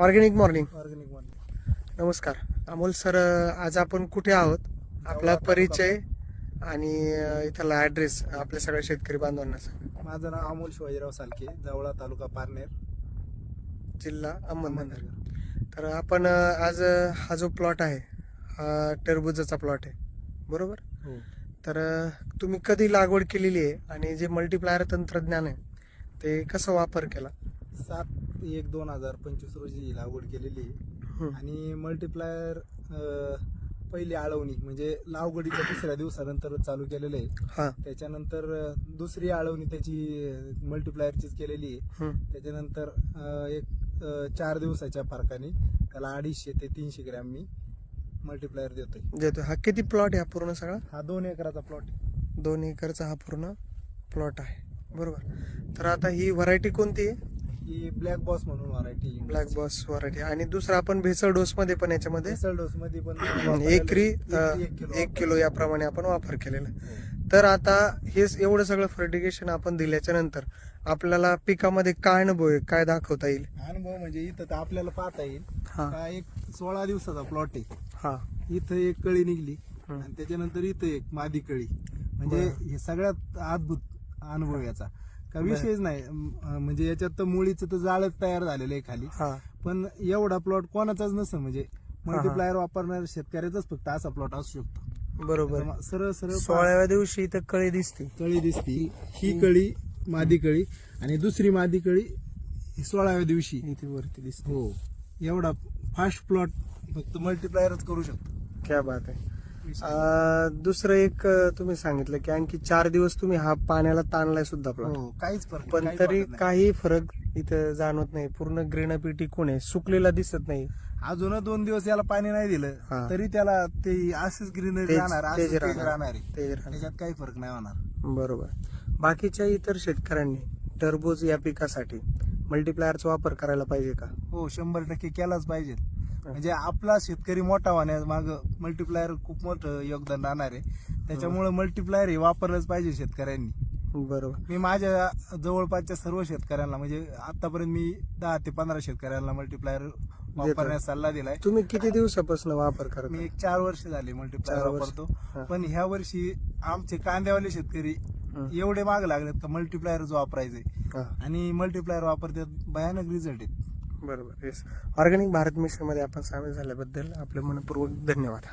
Organic morning ऑर्गॅनिकमध्ये नमस्कार. Amol sir आज आपण कुठे आहोत? आपला परिचय आणि इथला ॲड्रेस आपल्या सगळ्या शेतकरी बांधवांना सांगा. माझं नाव अमोल शिवाजीराव सालके जवळा तालुका पारनेर. जिल्हा अहमदनगर. तर आपण अ, आज अ, हा जो प्लॉट आहे हा टरबुजाचा प्लॉट आहे. बरोबर? हो. तर अ, तुम्ही कधी लागवड केलेली आहे? आणि जे मल्टीप्लायर तंत्रज्ञान आहे ते कसं वापर केला? सात एक दोन हजार पंचवीस रोजी लागवड केलेली आहे. आणि मल्टीप्लायर पहिली आळवणी म्हणजे लागवडीच्या दुसऱ्या दिवसानंतर चालू केलेलं आहे. त्याच्यानंतर दुसरी आळवणी त्याची मल्टीप्लायरचीच केलेली आहे. त्याच्यानंतर अं, एक अं, चार दिवसाच्या फरकाने त्याला अडीचशे ते तीनशे ग्रॅम मी मल्टीप्लायर देतोय. देतो हा किती प्लॉट आहे हा पूर्ण सगळा? हा दोन एकराचा प्लॉट दोन एकरचा हा पूर्ण प्लॉट आहे. बरोबर. तर आता ही व्हरायटी कोणती आहे? ही ब्लॅक बॉस म्हणून व्हरायटी ब्लॅक बॉस व्हरायटी आणि दुसरं आपण भेसळ डोस मध्ये पण याच्यामध्ये बेसल डोस मध्ये पण एकरी एक किलो एक किलो याप्रमाणे आपण वापर केलेला. हो. तर आता हे एवढं सगळं फर्टिगेशन आपण दिल्याच्या नंतर आपल्याला पिकामध्ये काय अनुभव आहे? काय दाखवता येईल? अनुभव म्हणजे इथं तर आपल्याला पाहता येईल. हा. एक सोळा दिवसाचा प्लॉट आहे. हा. इथं एक कळी निघली. आणि त्याच्यानंतर इथं एक मादी कळी. म्हणजे. हे सगळ्यात अद्भुत अनुभव याचा. का. विषयच नाही. अं, म्हणजे याच्यात तर मुळीचं तर जाळच तयार झालेलं आहे खाली. हा. पण एवढा प्लॉट कोणाचाच नसतं म्हणजे मल्टीप्लायर वापरणाऱ्या शेतकऱ्याचाच फक्त असा प्लॉट असू शकतो. बरोबर. सरळ सरळ सोळाव्या दिवशी इथं कळी दिसते. कळी दिसती. ही कळी मादी कळी आणि दुसरी मादी कळी ही सोळाव्या दिवशी. इथे वरती दिसते. हो. एवढा फास्ट प्लॉट फक्त मल्टीप्लायरच करू शकतो. क्या बात आहे. अं, दुसरं एक अं, तुम्ही सांगितलं की आणखी चार दिवस तुम्ही हा पाण्याला ताणलाय सुद्धा प्लॉट हो काहीच फरक पण काहीच तरी नाही. काही फरक इथं जाणवत नाही पूर्ण ग्रीनपी टिकून आहे सुकलेला दिसत नाही अजून दोन दिवस याला पाणी नाही हा. दिलं तरी त्याला ते असंच ग्रीनरी तेज- राहणार असंच तेज तेज राहणार. राहणार आहे. तेज राहणार. त्याच्यात काही फरक नाही होणार बरोबर बाकीच्या इतर शेतकऱ्यांनी टरबूज या पिकासाठी मल्टीप्लायरचा वापर करायला पाहिजे का हो शंभर टक्के केलाच पाहिजे म्हणजे आपला शेतकरी मोठा होण्यास माग मल्टीप्लायर खूप मोठं योगदान राहणार आहे. त्याच्यामुळे मल्टीप्लायर हे वापरलंच पाहिजे शेतकऱ्यांनी. बरोबर. मी माझ्या जवळपासच्या सर्व शेतकऱ्यांना म्हणजे आतापर्यंत मी दहा ते पंधरा शेतकऱ्यांना मल्टीप्लायर वापरण्यास सल्ला दिलाय. तुम्ही किती दिवसापासून वापर करता? मी एक चार वर्ष झाले मल्टीप्लायर चार वर्ष. वापरतो. पण ह्या वर्षी आमचे कांद्यावाले शेतकरी. एवढे माग लागलेत का मल्टीप्लायरच वापरायचे हा, आणि मल्टीप्लायर वापरतात भयानक रिझल्ट आहेत. बरोबर येस ऑर्गॅनिक भारत मिशनमध्ये आपण सामील झाल्याबद्दल आपलं मनपूर्वक धन्यवाद.